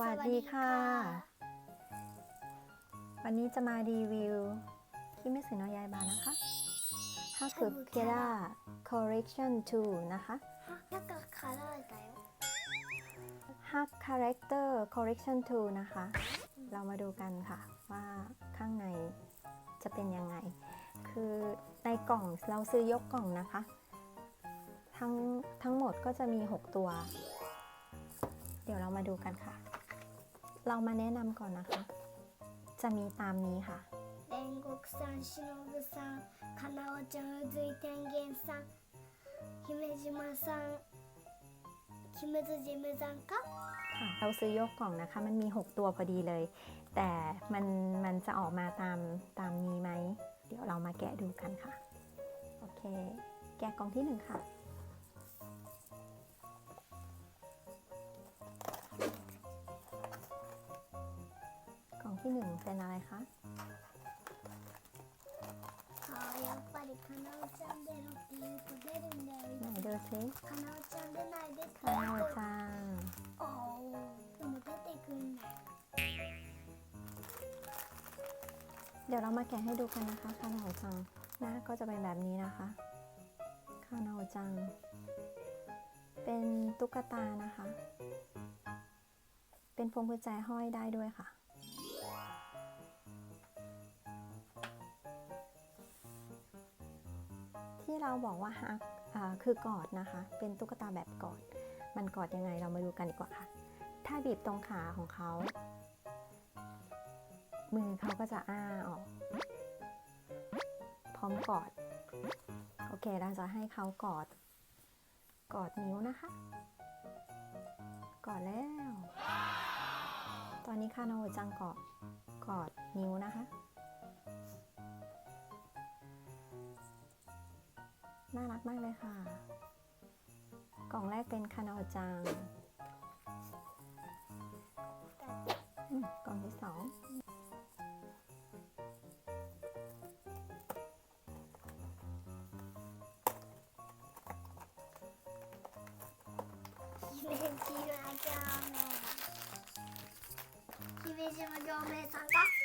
สวัสดีค่ะ วันนี้จะมารีวิวคิเมสึโนอยายบานะคะฮักคุเคด้า correction 2 นะคะฮักคาราไดฮักคา character correction 2 นะคะ เรามาดูกันค่ะว่าข้างในจะเป็นยังไง คือในกล่องเราซื้อยกกล่องนะคะ ทั้งทั้งหมดก็จะมี 6 ตัว เดี๋ยวเรามาดูกันค่ะ เรามาแนะนำก่อนนะคะ จะมีตามนี้ค่ะ 煉獄さん、しのぶさん、かなおちゃん、うずい天元さん、姫島さん、キムズジムさんか ค่ะ เราซื้อยกกล่องนะคะ มันมี 6 ตัวพอดีเลย แต่มันมันจะออกมาตามตามนี้ไหม เดี๋ยวเรามาแกะดูกันค่ะ โอเค แกะกล่องที่หนึ่งค่ะ ที่หนึ่งเป็นอะไรคะไหนดูสิคานาจังเดี๋ยวเรามาแกะให้ดูกันนะคะคานาจังหน้าก็จะเป็นแบบนี้นะคะคานาจัง เป็นตุ๊กตานะคะ เป็นพวงกุญแจห้อยได้ด้วยค่ะ ที่เราบอกว่าฮักคือกอดนะคะ เป็นตุ๊กตาแบบกอด มันกอดยังไงเรามาดูกันดีกว่าค่ะ ถ้าบีบตรงขาของเขา มือเขาก็จะอ้าออก พร้อมกอด โอเค เราจะให้เขากอด กอดนิ้วนะคะ กอดแล้ว ตอนนี้คานาโอจังกอด กอดนิ้วนะคะ น่ารักมากเลยค่ะ กล่องแรกเป็นคานาโอจังอืมกล่องที่สอง 姫島両面。姫島両面さんか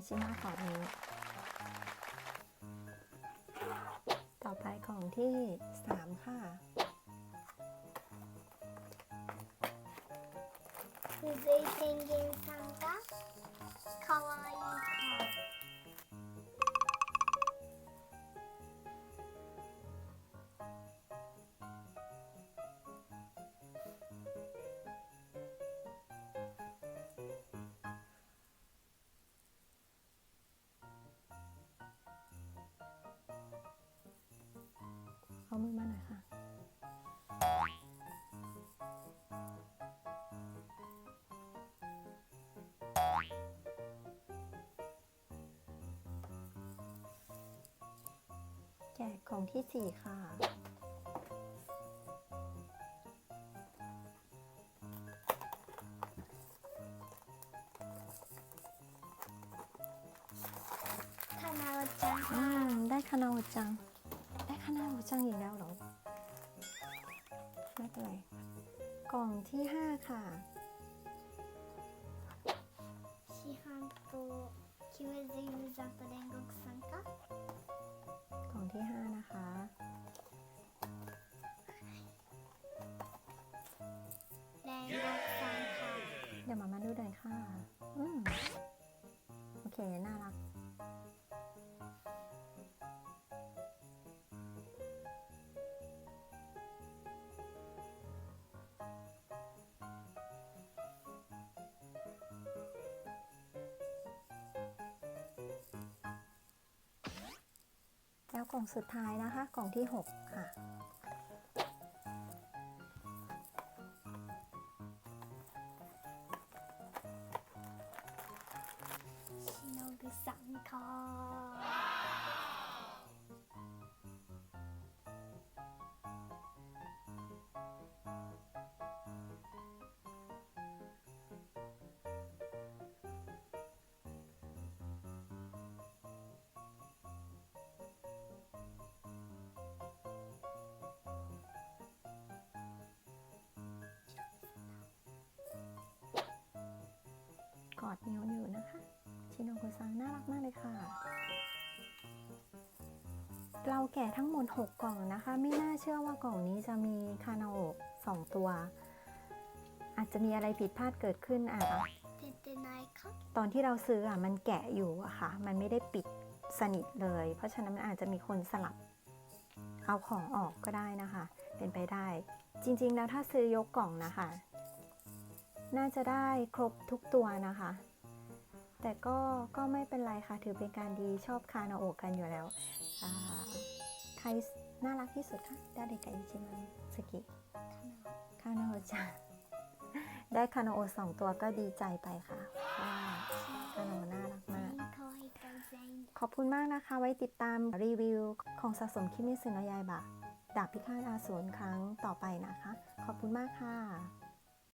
อืมฮิเมชิมะกล่องนี้ ต่อไปกล่องที่สามค่ะ うずいペンギンさんがかわい い มือมาหน่อยค่ะ แจกของที่สี่ค่ะคณาจัง อืม ได้คณาจัง ได้คานาโอจังอีกแล้วเหรอ ไม่เป็นไร กล่องที่ห้าค่ะ 市販とキムズイムさんと煉獄さんか กล่องที่ห้านะคะ 煉獄さんか เดี๋ยวมามาดูหน่อยค่ะ อืม โอเค น่ารัก กล่องสุดท้ายนะคะ กล่องที่ 6 ค่ะ ชิโนบิสังคอ อดนิ้วอยู่นะคะ ชินโนโกซังน่ารักมากเลยค่ะ เราแกะทั้งหมด 6 กล่องนะคะ ไม่น่าเชื่อว่ากล่องนี้จะมีคานาโอะสองตัว อาจจะมีอะไรผิดพลาดเกิดขึ้นอะตอนที่เราซื้ออะมันแกะอยู่อะค่ะ มันไม่ได้ปิดสนิทเลย เพราะฉะนั้นมันอาจจะมีคนสลับ เอาของออกก็ได้นะคะ เป็นไปได้ จริง ๆ แล้วถ้าซื้อยกกล่องนะคะ น่าจะได้ครบทุกตัวนะคะ แต่ก็ก็ไม่เป็นไรค่ะ ถือเป็นการดีชอบคานาโอกันอยู่แล้ว ใครน่ารักที่สุดคะได้เด็กกับอิจิมันสกิคานาโอจ้ะได้คานาโอสองตัวก็ดีใจไปค่ะคานาโอน่ารักมาก ขอบคุณมากนะคะ ไว้ติดตามรีวิวของสะสมคิมิสึนอยายบะดาบพิฆาตอาสูรครั้งต่อไปนะคะ ขอบคุณมากค่ะ